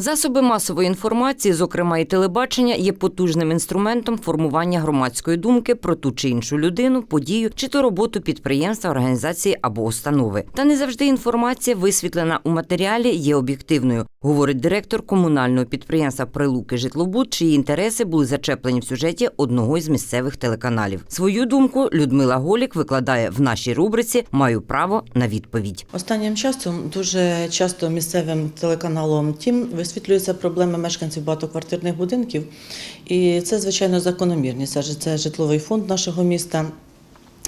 Засоби масової інформації, зокрема і телебачення, є потужним інструментом формування громадської думки про ту чи іншу людину, подію чи то роботу підприємства, організації або установи. Та не завжди інформація, висвітлена у матеріалі, є об'єктивною, говорить директор комунального підприємства Прилуки Житлобуд, чиї інтереси були зачеплені в сюжеті одного із місцевих телеканалів. Свою думку Людмила Голік викладає в нашій рубриці Маю право на відповідь. Останнім часом дуже часто місцевим телеканалом Тім висвітлюються проблеми мешканців багатоквартирних будинків, і це звичайно закономірність, адже це житловий фонд нашого міста.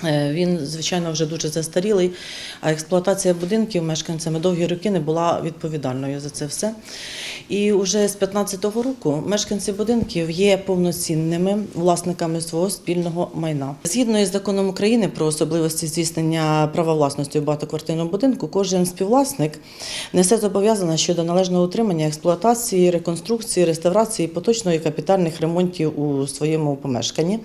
Е, Він, звичайно, вже дуже застарілий, а експлуатація будинків мешканцями довгі роки не була відповідальною за це все. І вже з 2015 року мешканці будинків є повноцінними власниками свого спільного майна. Згідно із законом України про особливості здійснення права власності у багатоквартирному будинку, кожен співвласник несе зобов'язання щодо належного утримання, експлуатації, реконструкції, реставрації, поточної капітальних ремонтів у своєму помешканні.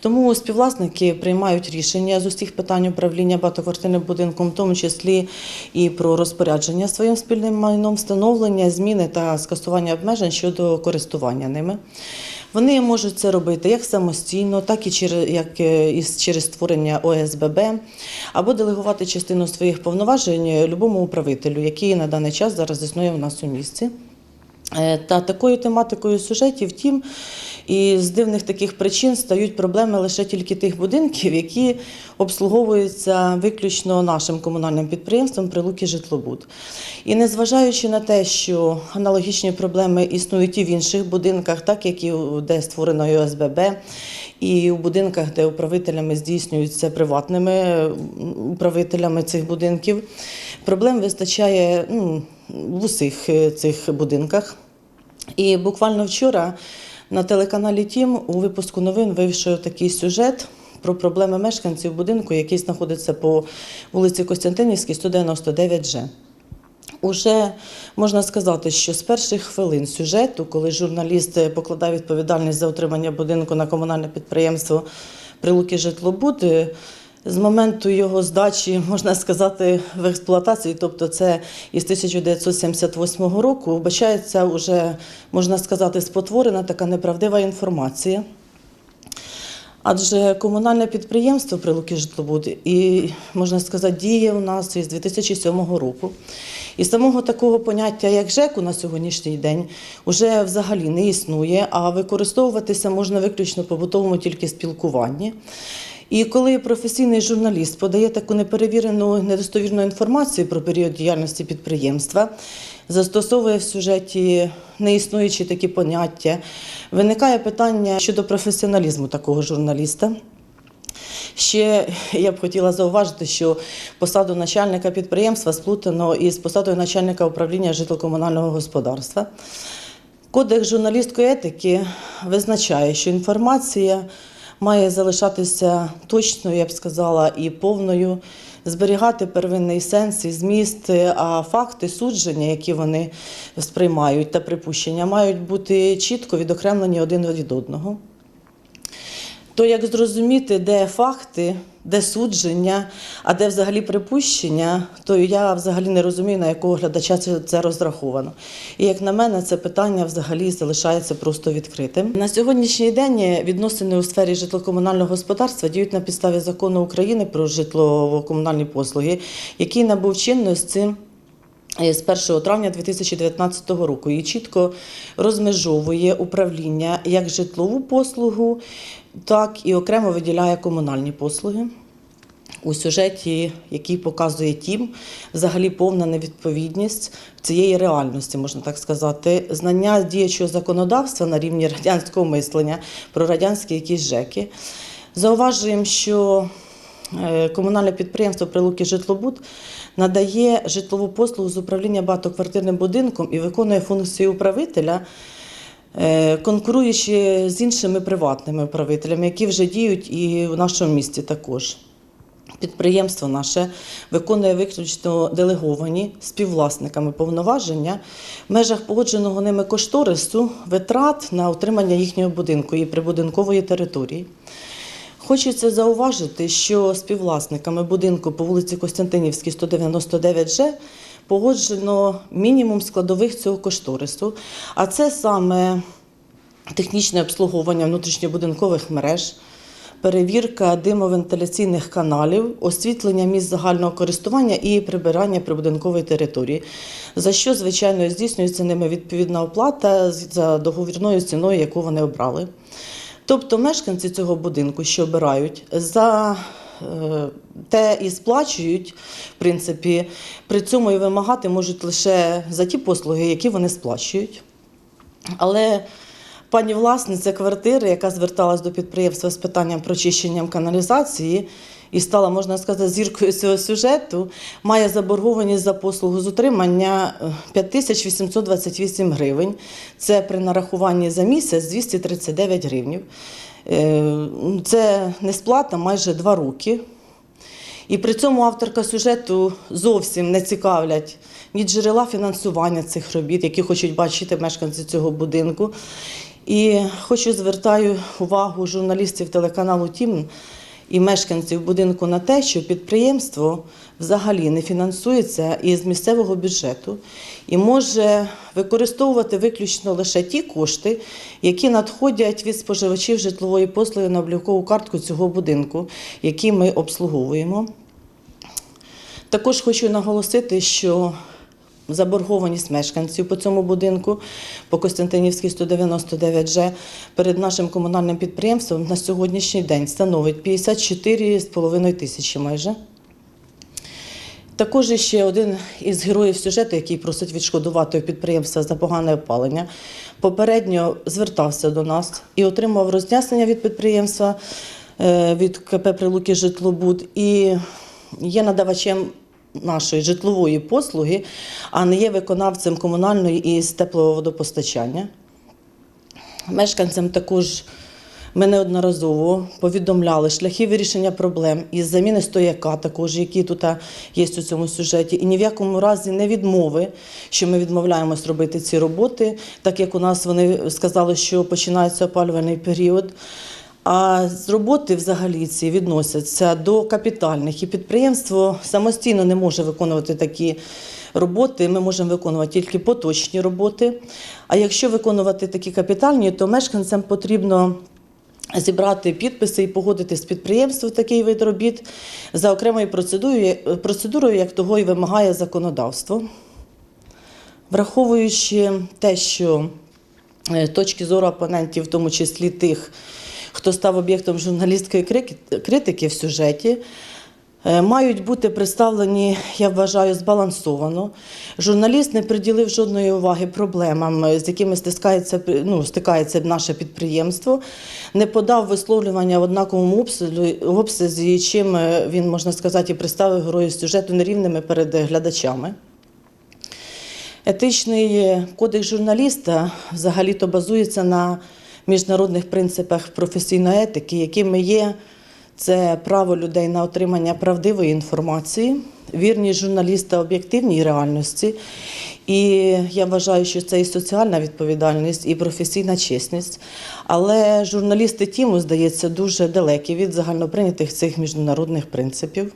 Тому співвласники приймають рішення з усіх питань управління багатоквартирним будинком, в тому числі і про розпорядження своїм спільним майном, встановлення, зміни та скасування обмежень щодо користування ними. Вони можуть це робити як самостійно, так і через, як е, із- через створення ОСББ, або делегувати частину своїх повноважень любому управителю, який на даний час зараз існує у нас у місті. Е, Та такою тематикою сюжетів, втім, і з дивних таких причин стають проблеми лише тільки тих будинків, які обслуговуються виключно нашим комунальним підприємством Прилуки Житлобуд. І незважаючи на те, що аналогічні проблеми існують і в інших будинках, так як і де створено ОСББ, і у будинках, де управителями здійснюються приватними управителями цих будинків, проблем вистачає ну, в усіх е, цих будинках. І буквально вчора на телеканалі Тім у випуску новин вийшов такий сюжет про проблеми мешканців будинку, який знаходиться по вулиці Костянтинівській, 199 Ж. Уже можна сказати, що з перших хвилин сюжету, коли журналіст покладав відповідальність за утримання будинку на комунальне підприємство Прилуки Житлобуд, е, з моменту його здачі, можна сказати, в експлуатації, тобто це із 1978 року, вбачається вже, можна сказати, спотворена така неправдива інформація. Адже комунальне підприємство Прилуки Житлобуд і можна сказати, діє у нас із 2007 року. І самого такого поняття, як ЖЕКу на сьогоднішній день, вже взагалі не існує, а використовуватися можна виключно побутовому тільки спілкуванні. І коли професійний журналіст подає таку неперевірену недостовірну інформацію про період діяльності підприємства, застосовує в сюжеті неіснуючі такі поняття, виникає питання щодо професіоналізму такого журналіста. Ще я б хотіла зауважити, що посаду начальника підприємства сплутано із посадою начальника управління житлокомунального господарства. Кодекс журналістської етики визначає, що інформація має залишатися точною, я б сказала, і повною, зберігати первинний сенс і зміст, а факти судження, які вони сприймають та припущення, мають бути чітко відокремлені один від одного. То як зрозуміти, де факти, де судження, а де взагалі припущення, то я взагалі не розумію, на якого глядача це, розраховано. І як на мене, це питання взагалі залишається просто відкритим. На сьогоднішній день відносини у сфері житлокомунального господарства діють на підставі закону України про житлово-комунальні послуги, який набув чинності. Е, З 1 травня 2019 року і чітко розмежовує управління як житлову послугу, так і окремо виділяє комунальні послуги. У сюжеті, який показує тім, взагалі повна невідповідність цієї реальності, можна так сказати, знання діючого законодавства на рівні радянського мислення про радянські якісь ЖЕКи. Зауважуємо, що Комунальне підприємство Прилуки Житлобуд надає житлову послугу з управління багатоквартирним будинком і виконує функцію управителя, е, конкуруючи з іншими приватними управителями, які вже діють і в нашому місті також. Підприємство наше виконує виключно делеговані співвласниками повноваження в межах погодженого ними кошторису витрат на утримання їхнього будинку і прибудинкової території. Хочеться зауважити, що співвласниками будинку по вулиці Костянтинівській, 199 Ж погоджено мінімум складових цього кошторису, а це саме технічне обслуговування внутрішньобудинкових мереж, перевірка димовентиляційних каналів, освітлення місць загального користування і прибирання прибудинкової території, за що, звичайно, здійснюється ними відповідна оплата за договірною ціною, яку вони обрали. Тобто мешканці цього будинку, що обирають, за е, те і сплачують, в принципі, при цьому і вимагати можуть лише за ті послуги, які вони сплачують. Але пані власниця квартири, яка зверталась до підприємства з питанням прочищенням каналізації і стала, можна сказати, зіркою цього сюжету, має заборгованість за послугу з утримання е, 5828 гривень. Це при нарахуванні за місяць 239 гривнів. Е, Це несплата майже два роки. І при цьому авторка сюжету зовсім не цікавлять ні джерела фінансування цих робіт, які хочуть бачити мешканці цього будинку. І хочу звертаю увагу журналістів телеканалу Тім і мешканців будинку на те, що підприємство взагалі не фінансується із місцевого бюджету і може використовувати виключно лише ті кошти, які надходять від споживачів житлової послуги на облікову картку цього будинку, які ми обслуговуємо. Також хочу наголосити, що заборгованість мешканців по цьому будинку по Костянтинівській 199Ж перед нашим комунальним підприємством на сьогоднішній день становить 54,5 тисячі майже. Також ще один із героїв сюжету, який просить відшкодувати у підприємства за погане опалення, попередньо звертався до нас і отримав роз'яснення від підприємства е, від КП Прилуки Житлобуд і є надавачем нашої житлової послуги, а не є виконавцем комунальної і з теплого водопостачання. Мешканцям також ми неодноразово повідомляли шляхи вирішення проблем із заміни стояка, також які тут є у цьому сюжеті, і ні в якому разі не відмови, що ми відмовляємось робити ці роботи, так як у нас вони сказали, що починається опалювальний період. А з роботи взагалі ці відносяться до капітальних, і підприємство самостійно не може виконувати такі роботи. Ми можемо виконувати тільки поточні роботи. А якщо виконувати такі капітальні, то мешканцям потрібно зібрати підписи і погодити з підприємством такий вид робіт за окремою процедурою, як того і вимагає законодавство. Враховуючи те, що е, точки зору опонентів, в тому числі тих, хто став об'єктом журналістської критики в сюжеті, е, мають бути представлені, я вважаю, збалансовано. Журналіст не приділив жодної уваги проблемам, е, з якими стискається, ну, стикається наше підприємство, не подав висловлювання в однаковому обсязі, чим е, він, можна сказати, і представив героїв сюжету нерівними перед глядачами. Етичний кодекс журналіста взагалі-то базується на міжнародних принципах професійної етики, якими є це право людей на отримання правдивої інформації, вірність журналіста об'єктивній реальності. І я вважаю, що це і соціальна відповідальність, і професійна чесність. Але журналісти Тіму, здається, дуже далекі від загальноприйнятих цих міжнародних принципів.